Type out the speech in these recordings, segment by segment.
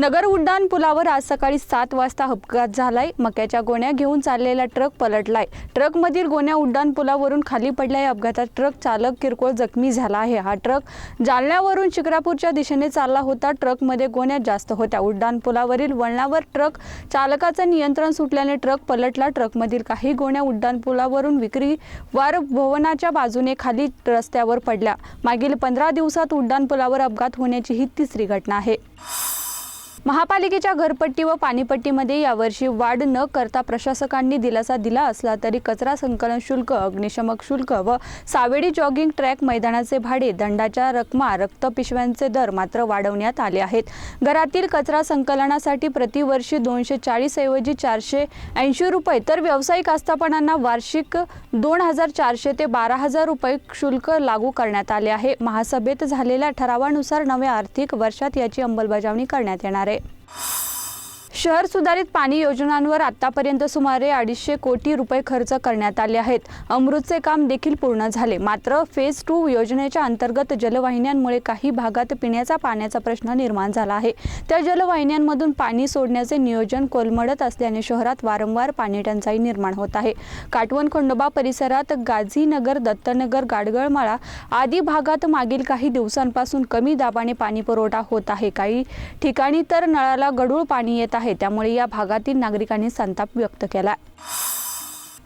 नगर उड्डाण पुलावर आज सकाळी सात वाजता अपघात झालाय. मक्याच्या गोण्या घेऊन चाललेला ट्रक पलटलाय. ट्रकमधील गोण्या उड्डाण पुलावरून खाली पडल्या. या अपघातात ट्रक चालक किरकोळ जखमी झाला आहे. हा ट्रक जालन्यावरून शिक्रापूरच्या दिशेने चालला होता. ट्रकमध्ये गोण्या जास्त होत्या. उड्डाण पुलावरील वळणावर ट्रक चालकाचं नियंत्रण सुटल्याने ट्रक पलटला. ट्रकमधील काही गोण्या उड्डाण पुलावरून विक्री वार भवनाच्या बाजूने खाली रस्त्यावर पडल्या. मागील पंधरा दिवसात उड्डाण पुलावर अपघात होण्याची ही तिसरी घटना आहे. महापालिकेच्या घरपट्टी व पाणीपट्टीमध्ये यावर्षी वाढ न करता प्रशासकांनी दिलासा दिला असला तरी कचरा संकलन शुल्क अग्निशमक शुल्क व सावेडी जॉगिंग ट्रॅक मैदानाचे भाडे दंडाच्या रकमा रक्त पिशव्यांचे दर मात्र वाढवण्यात आले आहेत. घरातील कचरा संकलनासाठी प्रतिवर्षी दोनशे चाळीस ऐवजी चारशे ऐंशी रुपये तर व्यावसायिक आस्थापनांना वार्षिक दोन हजार चारशे ते बारा हजार रुपये शुल्क लागू करण्यात आले आहे. महासभेत झालेल्या ठरावानुसार नव्या आर्थिक वर्षात याची अंमलबजावणी करण्यात येणार आहे. it. शहर सुधारित पाणी योजनांवर आतापर्यंत सुमारे अडीचशे कोटी रुपये खर्च करण्यात आले आहेत. अमृतचे काम देखील पूर्ण झाले. मात्र फेज टू योजनेच्या अंतर्गत जलवाहिन्यांमुळे काही भागात पिण्याचा पाण्याचा प्रश्न निर्माण झाला आहे. त्या जलवाहिन्यांमधून पाणी सोडण्याचे नियोजन कोलमडत असल्याने शहरात वारंवार पाणी टंचाई निर्माण होत आहे. काटवण खंडोबा परिसरात गाझीनगर दत्तनगर गाडगळमाळा आदी भागात मागील काही दिवसांपासून कमी दाबाने पाणी पुरवठा होत आहे. काही ठिकाणी तर नळाला गढूळ पाणी येत आहे. त्यामुळे या भागातील नागरिकांनी संताप व्यक्त केला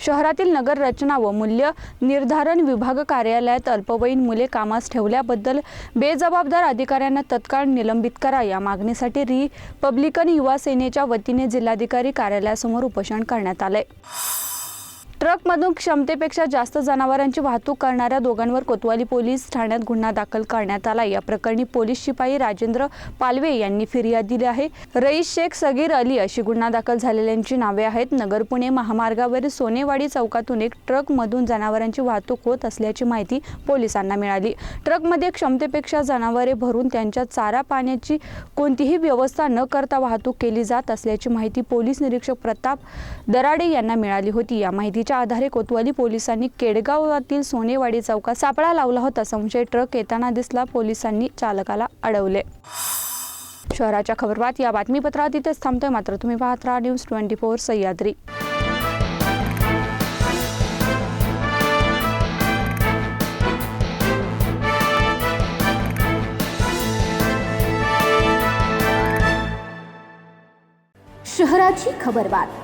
शहरातील नगर रचना व मूल्य निर्धारण विभाग कार्यालयात अल्पवयीन मुले कामास ठेवल्याबद्दल बेजबाबदार अधिकाऱ्यांना तत्काळ निलंबित करा या मागणीसाठी रिपब्लिकन युवा सेनेच्या वतीने जिल्हाधिकारी कार्यालयासमोर उपोषण करण्यात आले ट्रकमधून क्षमतेपेक्षा जास्त जनावरांची वाहतूक करणाऱ्या दोघांवर कोतवाली पोलीस ठाण्यात गुन्हा दाखल करण्यात आला या प्रकरणी पोलीस शिपाई राजेंद्र पालवे यांनी फिर्याद दिली आहे. रईस शेख सगीर अली अशी गुन्हा दाखल झालेल्यांची नावे आहेत. नगर पुणे महामार्गावरील सोनेवाडी चौकातून एक ट्रकमधून जनावरांची वाहतूक होत असल्याची माहिती पोलिसांना मिळाली. ट्रकमध्ये क्षमतेपेक्षा जनावरे भरून त्यांच्या चारा पाण्याची कोणतीही व्यवस्था न करता वाहतूक केली जात असल्याची माहिती पोलीस निरीक्षक प्रताप दराडे यांना मिळाली होती. या माहितीच्या माहितीच्या आधारे कोतवाली पोलिसांनी केडगावातील सोनेवाडी चौकात सापळा लावला होता. संशय ट्रक येताना दिसला पोलिसांनी चालकाला अडवले. शहराच्या खबरबात या बातमीपत्रात इथेच थांबतोय. मात्र तुम्ही पाहत राहा न्यूज ट्वेंटी फोर सह्याद्री. शहराची खबरबात